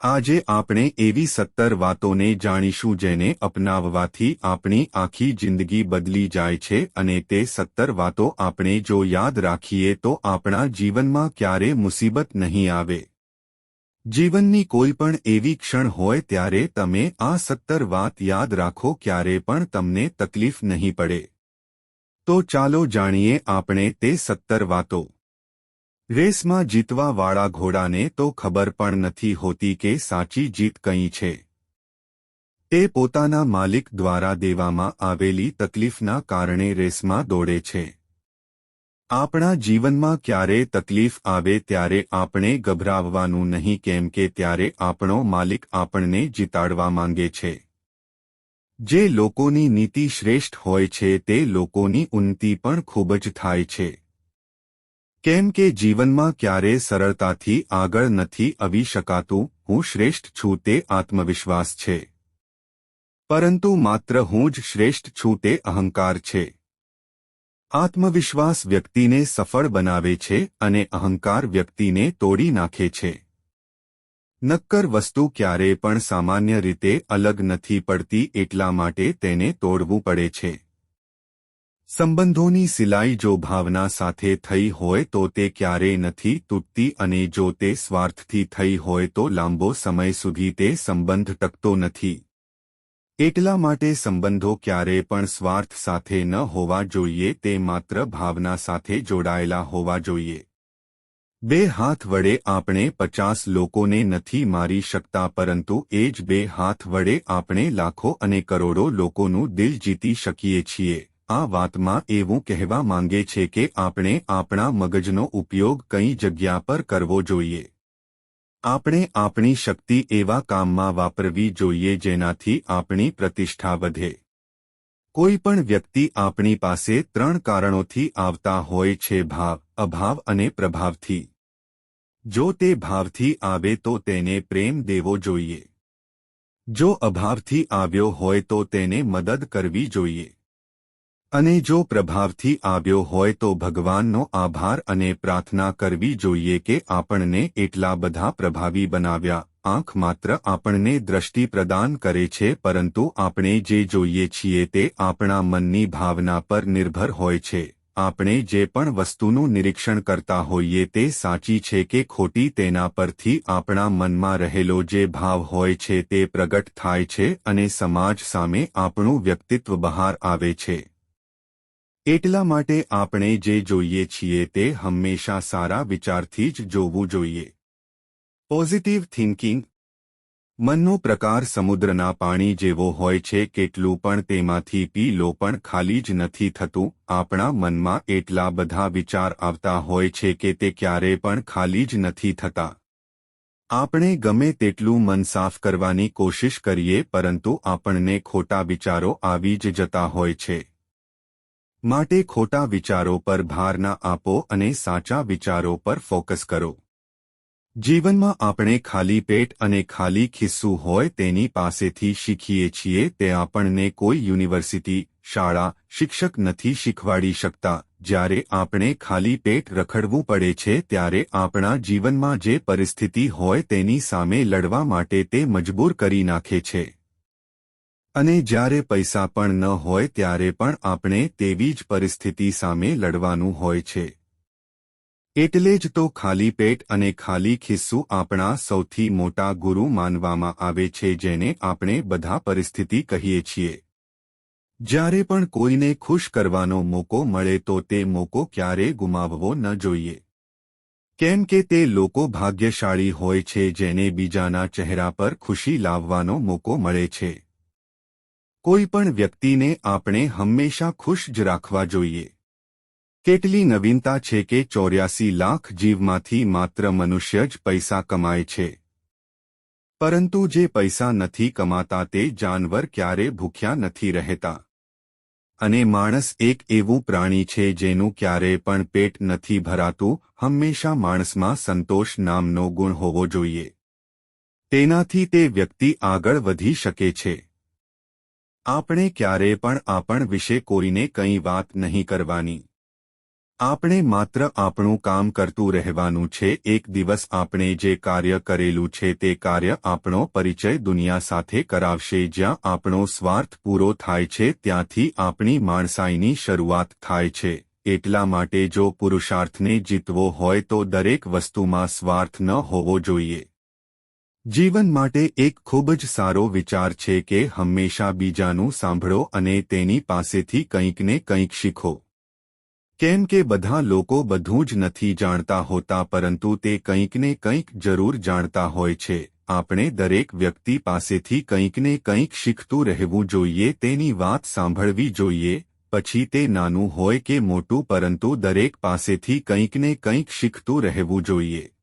આજે આપણે એવી સત્તર વાતોને જાણીશું જેને અપનાવવાથી આપણી આખી જિંદગી બદલી જાય છે અને તે સત્તર વાતો આપણે જો યાદ રાખીએ તો આપણા જીવનમાં ક્યારે મુસીબત નહીં આવે. જીવનની કોઈ પણ એવી ક્ષણ હોય ત્યારે તમે આ સત્તર વાત યાદ રાખો ક્યારે પણ તમને તકલીફ નહીં પડે. તો ચાલો જાણીએ આપણે તે સત્તર વાતો. રેસમાં જીતવાવાળા ઘોડાને તો ખબર પણ નથી હોતી કે સાચી જીત કઈ છે. તે પોતાના માલિક દ્વારા દેવામાં આવેલી તકલીફના કારણે રેસમાં દોડે છે. આપણા જીવનમાં ક્યારે તકલીફ આવે ત્યારે આપણે ગભરાવવાનું નહીં કેમ કે ત્યારે આપણો માલિક આપણને જીતાડવા માંગે છે. જે લોકોની નીતિ શ્રેષ્ઠ હોય છે તે લોકોની ઉન્નતિ પણ ખૂબ જ થાય છે. કેમ કે જીવનમાં ક્યારે સરળતાથી આગળ નથી આવી શકાતું, હું શ્રેષ્ઠ છું તે આત્મવિશ્વાસ છે. પરંતુ માત્ર હું જ શ્રેષ્ઠ છું તે અહંકાર છે. આત્મવિશ્વાસ વ્યક્તિને સફળ બનાવે છે અને અહંકાર વ્યક્તિને તોડી નાખે છે. નક્કર વસ્તુ ક્યારે પણ સામાન્ય રીતે અલગ નથી પડતી એટલા માટે તેને તોડવું પડે છે. સંબંધોની સિલાઈ જો ભાવના સાથે થઈ હોય તો તે ક્યારેય નથી તૂટતી અને જો તે સ્વાર્થથી થઈ હોય તો લાંબો સમય સુધી તે સંબંધ ટકતો નથી. એટલા માટે સંબંધો ક્યારેય પણ સ્વાર્થ સાથે ન હોવા જોઈએ, તે માત્ર ભાવના સાથે જોડાયેલા હોવા જોઈએ. બે હાથ વડે આપણે પચાસ લોકોને નથી મારી શકતા, પરંતુ એ જ બે હાથ વડે આપણે લાખો અને કરોડો લોકોનું દિલ જીતી શકીએ છીએ. આ વાતમાં એવું કહેવા માંગે છે કે આપણે આપણા મગજનો ઉપયોગ કઈ જગ્યા પર કરવો જોઈએ. આપણે આપણી શક્તિ એવા કામમાં વાપરવી જોઈએ જેનાથી આપણી પ્રતિષ્ઠા વધે. કોઈ પણ વ્યક્તિ આપણી પાસે ત્રણ કારણોથી આવતા હોય છે ભાવ, અભાવ અને પ્રભાવથી. જો તે ભાવથી આવે તો તેને પ્રેમ દેવો જોઈએ. જો અભાવથી આવ્યો હોય તો તેને મદદ કરવી જોઈએ. અને જો પ્રભાવથી આવ્યો હોય તો ભગવાનનો આભાર અને પ્રાર્થના કરવી જોઈએ કે આપણને એટલા બધા પ્રભાવી બનાવ્યા. આંખ માત્ર આપણને દ્રષ્ટિ પ્રદાન કરે છે, પરંતુ આપણે જે જોઈએ છીએ તે આપણા મનની ભાવના પર નિર્ભર હોય છે. આપણે જે પણ વસ્તુનું નિરીક્ષણ કરતા હોઈએ તે સાચી છે કે ખોટી તેના પરથી આપણા મનમાં રહેલો જે ભાવ હોય છે તે પ્રગટ થાય છે અને સમાજ સામે આપણું વ્યક્તિત્વ બહાર આવે છે. એટલા માટે આપણે જે જોઈએ છીએ તે હંમેશા સારા વિચારથી જ જોવું જોઈએ. પોઝિટિવ થિંકિંગ મનનો પ્રકાર સમુદ્રના પાણી જેવો હોય છે, કેટલું પણ તેમાંથી પી લો પણ ખાલી જ નથી થતું. આપણા મનમાં એટલા બધા વિચાર આવતા હોય છે કે તે ક્યારે પણ ખાલી જ નથી થતા. આપણે ગમે તેટલું મન સાફ કરવાની કોશિશ કરીએ, પરંતુ આપણને ખોટા વિચારો આવી જ જતા હોય છે. માટે ખોટા વિચારો પર ભાર ના આપો અને સાચા વિચારો પર ફોકસ કરો. જીવનમાં આપણે ખાલી પેટ અને ખાલી ખિસ્સું હોય તેની પાસેથી શીખીએ છીએ તે આપણને કોઈ યુનિવર્સિટી, શાળા, શિક્ષક નથી શીખવાડી શકતા. જ્યારે આપણે ખાલી પેટ રખડવું પડે છે ત્યારે આપણા જીવનમાં જે પરિસ્થિતિ હોય તેની સામે લડવા માટે તે મજબૂર કરી નાખે છે. અને જ્યારે પૈસા પણ ન હોય ત્યારે પણ આપણે તેવી જ પરિસ્થિતિ સામે લડવાનું હોય છે. એટલે જ તો ખાલી પેટ અને ખાલી ખિસ્સું આપણા સૌથી મોટા ગુરુ માનવામાં આવે છે જેને આપણે બધા પરિસ્થિતિ કહીએ છીએ. જ્યારે પણ કોઈને ખુશ કરવાનો મોકો મળે તો તે મોકો ક્યારે ગુમાવવો ન જોઈએ. કેમ કે તે લોકો ભાગ્યશાળી હોય છે જેને બીજાના ચહેરા પર ખુશી લાવવાનો મોકો મળે છે. કોઈ પણ વ્યક્તિને આપણે હંમેશા ખુશ જ રાખવા જોઈએ. કેટલી નવીનતા છે કે ચોર્યાસી લાખ જીવમાંથી માત્ર મનુષ્ય જ પૈસા કમાય છે. પરંતુ જે પૈસા નથી કમાતા તે જાનવર ક્યારે ભૂખ્યા નથી રહેતા. અને માણસ એક એવું પ્રાણી છે જેનું ક્યારે પણ પેટ નથી ભરાતું, હંમેશા માણસમાં સંતોષ નામનો ગુણ હોવો જોઈએ. તેનાથી તે વ્યક્તિ આગળ વધી શકે છે. આપણે ક્યારે પણ આપણ વિશે કોઈને કંઈ વાત નહીં કરવાની. આપણે માત્ર આપણું કામ કરતું રહેવાનું છે, એક દિવસ આપણે જે કાર્ય કરેલું છે તે કાર્ય આપણો પરિચય દુનિયા સાથે કરાવશે, જ્યાં આપણો સ્વાર્થ પૂરો થાય છે, ત્યાંથી આપણી માણસાઈની શરૂઆત થાય છે. એટલા માટે જો પુરુષાર્થને જીતવો હોય તો દરેક વસ્તુમાં સ્વાર્થ ન હોવો જોઈએ. જીવન માટે એક ખૂબ જ સારો વિચાર છે કે હંમેશા બીજાનું સાંભળો અને તેની પાસેથી કંઈકને કંઈક શીખો. કેમ કે બધા લોકો બધું જ નથી જાણતા હોતા પરંતુ તે કંઈકને કંઈક જરૂર જાણતા હોય છે. આપણે દરેક વ્યક્તિ પાસેથી કંઈકને કંઈક શીખતું રહેવું જોઈએ, તેની વાત સાંભળવી જોઈએ, પછી તે નાનું હોય કે મોટું પરંતુ દરેક પાસેથી કંઈકને કંઈક શીખતું રહેવું જોઈએ.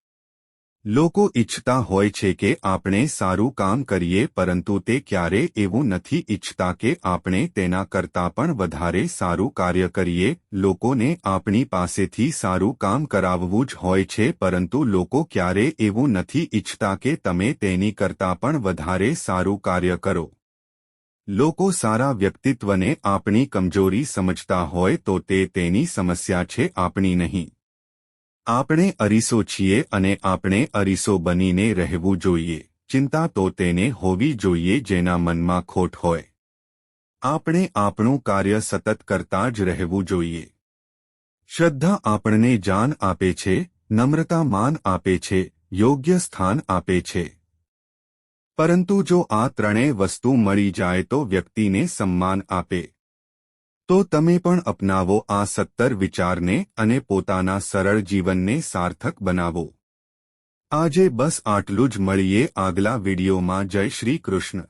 લોકો ઇચ્છતા હોય છે કે આપણે સારું કામ કરીએ, પરંતુ તે ક્યારે એવું નથી ઇચ્છતા કે આપણે તેના કરતાં પણ વધારે સારું કાર્ય કરીએ. લોકોને આપણી પાસેથી સારું કામ કરાવવું જ હોય છે, પરંતુ લોકો ક્યારે એવું નથી ઇચ્છતા કે તમે તેની કરતાં પણ વધારે સારું કાર્ય કરો. લોકો સારા વ્યક્તિત્વને આપણી કમજોરી સમજતા હોય તો તે તેની સમસ્યા છે, આપણી નહીં. આપણે અરીસો છીએ અને આપણે અરીસો બનીને રહેવું જોઈએ. ચિંતા તો તેને હોવી જોઈએ જેના મનમાં ખોટ હોય. આપણે આપણું કાર્ય સતત કરતા જ રહેવું જોઈએ. શ્રદ્ધા આપણને જાન આપે છે, નમ્રતા માન આપે છે, યોગ્ય સ્થાન આપે છે. પરંતુ જો આ ત્રણેય વસ્તુ મળી જાય તો વ્યક્તિને સન્માન આપે. તો તમે પણ અપનાવો આ સત્તર વિચારને અને પોતાના સરળ જીવનને સાર્થક બનાવો. આજે બસ આટલું જ મળીએ આગલા વિડીયોમાં. જય શ્રી કૃષ્ણ.